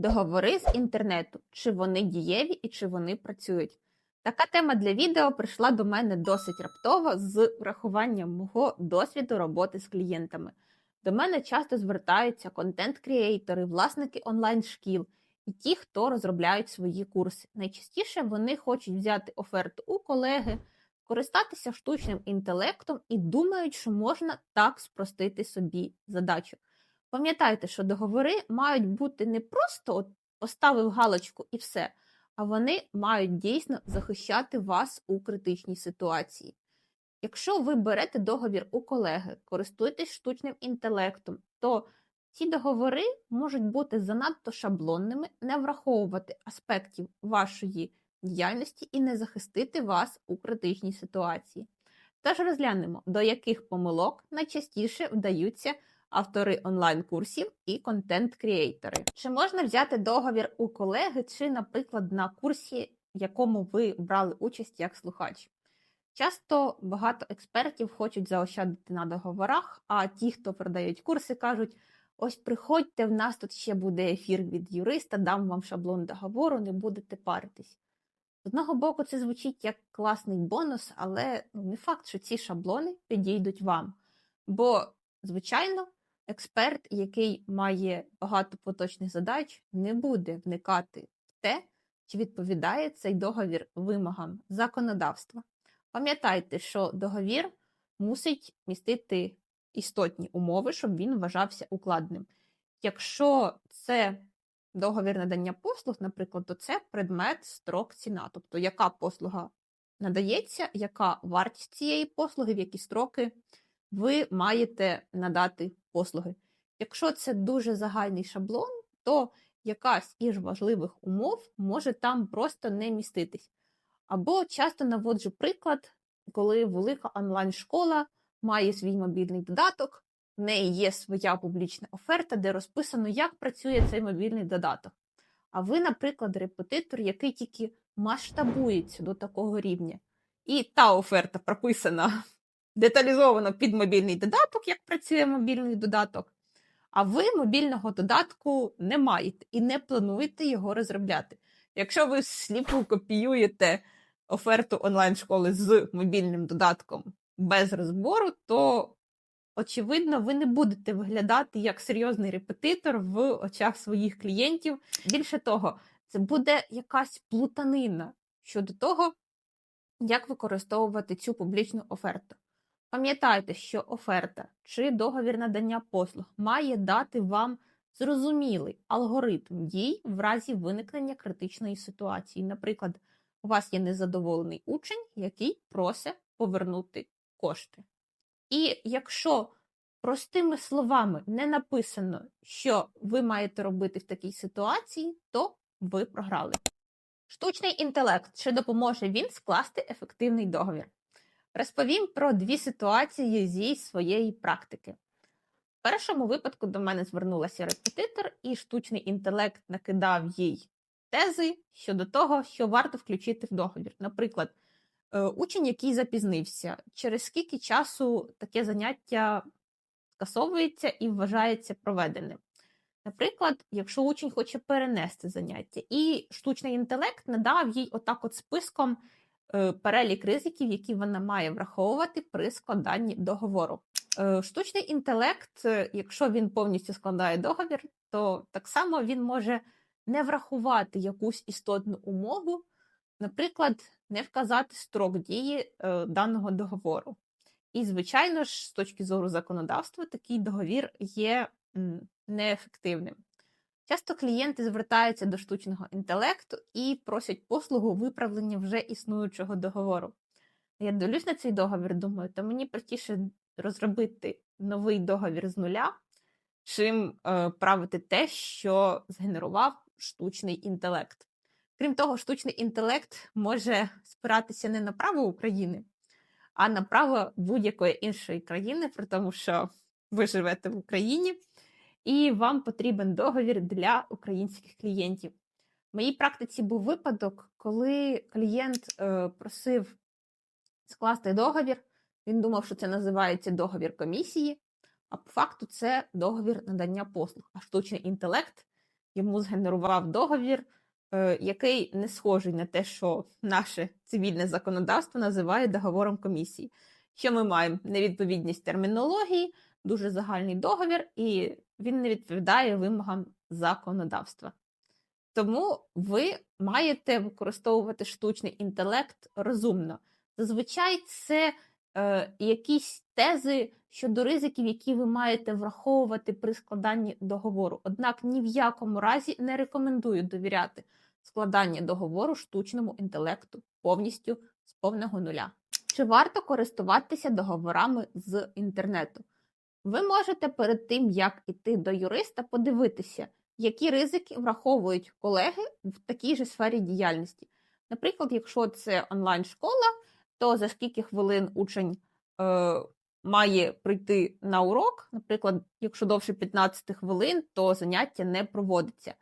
Договори з інтернету, чи вони дієві і чи вони працюють. Така тема для відео прийшла до мене досить раптово з врахуванням мого досвіду роботи з клієнтами. До мене часто звертаються контент-кріейтори, власники онлайн-шкіл і ті, хто розробляють свої курси. Найчастіше вони хочуть взяти оферту у колеги, користатися штучним інтелектом і думають, що можна так спростити собі задачу. Пам'ятайте, що договори мають бути не просто от поставив галочку і все, а вони мають дійсно захищати вас у критичній ситуації. Якщо ви берете договір у колеги, користуєтесь штучним інтелектом, то ці договори можуть бути занадто шаблонними, не враховувати аспектів вашої діяльності і не захистити вас у критичній ситуації. Тож розглянемо, до яких помилок найчастіше вдаються автори онлайн-курсів і контент-кріейтори. Чи можна взяти договір у колеги, чи, наприклад, на курсі, в якому ви брали участь як слухач? Часто багато експертів хочуть заощадити на договорах, а ті, хто продають курси, кажуть: ось приходьте, в нас тут ще буде ефір від юриста, дам вам шаблон договору, не будете паритись. З одного боку, це звучить як класний бонус, але ну, не факт, що ці шаблони підійдуть вам. Бо, звичайно, експерт, який має багато поточних задач, не буде вникати в те, чи відповідає цей договір вимогам законодавства. Пам'ятайте, що договір мусить містити істотні умови, щоб він вважався укладним. Якщо це договір надання послуг, наприклад, то це предмет строк ціна, тобто яка послуга надається, яка вартість цієї послуги, в які строки ви маєте надати послуги. Якщо це дуже загальний шаблон, то якась із важливих умов може там просто не міститись. Або часто наводжу приклад, коли велика онлайн-школа має свій мобільний додаток, в неї є своя публічна оферта, де розписано, як працює цей мобільний додаток. А ви, наприклад, репетитор, який тільки масштабується до такого рівня. І та оферта прописана деталізовано під мобільний додаток, як працює мобільний додаток. А ви мобільного додатку не маєте і не плануєте його розробляти. Якщо ви сліпу копіюєте оферту онлайн-школи з мобільним додатком без розбору, то, очевидно, ви не будете виглядати як серйозний репетитор в очах своїх клієнтів. Більше того, це буде якась плутанина щодо того, як використовувати цю публічну оферту. Пам'ятайте, що оферта чи договір надання послуг має дати вам зрозумілий алгоритм дій в разі виникнення критичної ситуації. Наприклад, у вас є незадоволений учень, який просить повернути кошти. І якщо простими словами не написано, що ви маєте робити в такій ситуації, то ви програли. Штучний інтелект чи допоможе він скласти ефективний договір? Розповім про дві ситуації зі своєї практики. В першому випадку до мене звернулася репетитор, і штучний інтелект накидав їй тези щодо того, що варто включити в договір. Наприклад, е, учень, який запізнився, через скільки часу таке заняття скасовується і вважається проведеним. Наприклад, якщо учень хоче перенести заняття, і штучний інтелект надав їй отак от списком перелік ризиків, які вона має враховувати при складанні договору. Е, штучний інтелект, е, якщо він повністю складає договір, то так само він може не врахувати якусь істотну умову, наприклад, не вказати строк дії е, даного договору. І, звичайно ж, з точки зору законодавства, такий договір є неефективним. Часто клієнти звертаються до штучного інтелекту і просять послугу виправлення вже існуючого договору. Я дивлюсь на цей договір, думаю, то мені простіше розробити новий договір з нуля, чим е, правити те, що згенерував штучний інтелект. Крім того, штучний інтелект може спиратися не на право України, а на право будь-якої іншої країни, при тому, що ви живете в Україні, і вам потрібен договір для українських клієнтів. В моїй практиці був випадок, коли клієнт е, просив скласти договір. Він думав, що це називається договір комісії, а по факту це договір надання послуг. А штучний інтелект йому згенерував договір, е, який не схожий на те, що наше цивільне законодавство називає договором комісії. Що ми маємо? Невідповідність термінології, дуже загальний договір, і він не відповідає вимогам законодавства. Тому ви маєте використовувати штучний інтелект розумно. Зазвичай це е, якісь тези щодо ризиків, які ви маєте враховувати при складанні договору. Однак ні в якому разі не рекомендую довіряти складання договору штучному інтелекту повністю з повного нуля. Чи варто користуватися договорами з інтернету? Ви можете перед тим, як іти до юриста, подивитися, які ризики враховують колеги в такій же сфері діяльності. Наприклад, якщо це онлайн-школа, то за скільки хвилин учень е, має прийти на урок, наприклад, якщо довше 15 хвилин, то заняття не проводиться.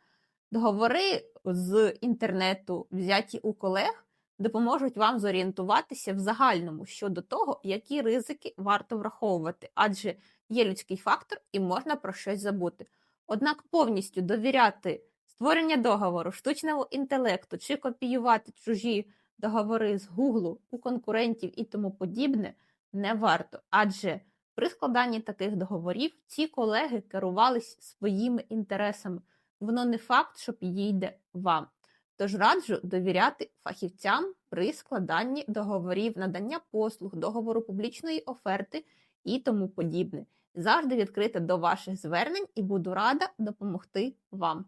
Договори з інтернету, взяті у колег, допоможуть вам зорієнтуватися в загальному щодо того, які ризики варто враховувати, адже є людський фактор і можна про щось забути. Однак повністю довіряти створення договору, штучному інтелекту чи копіювати чужі договори з Гуглу у конкурентів і тому подібне не варто, адже при складанні таких договорів ці колеги керувались своїми інтересами. Воно не факт, що підійде вам. Тож раджу довіряти фахівцям при складанні договорів, надання послуг, договору публічної оферти і тому подібне. Завжди відкрита до ваших звернень і буду рада допомогти вам.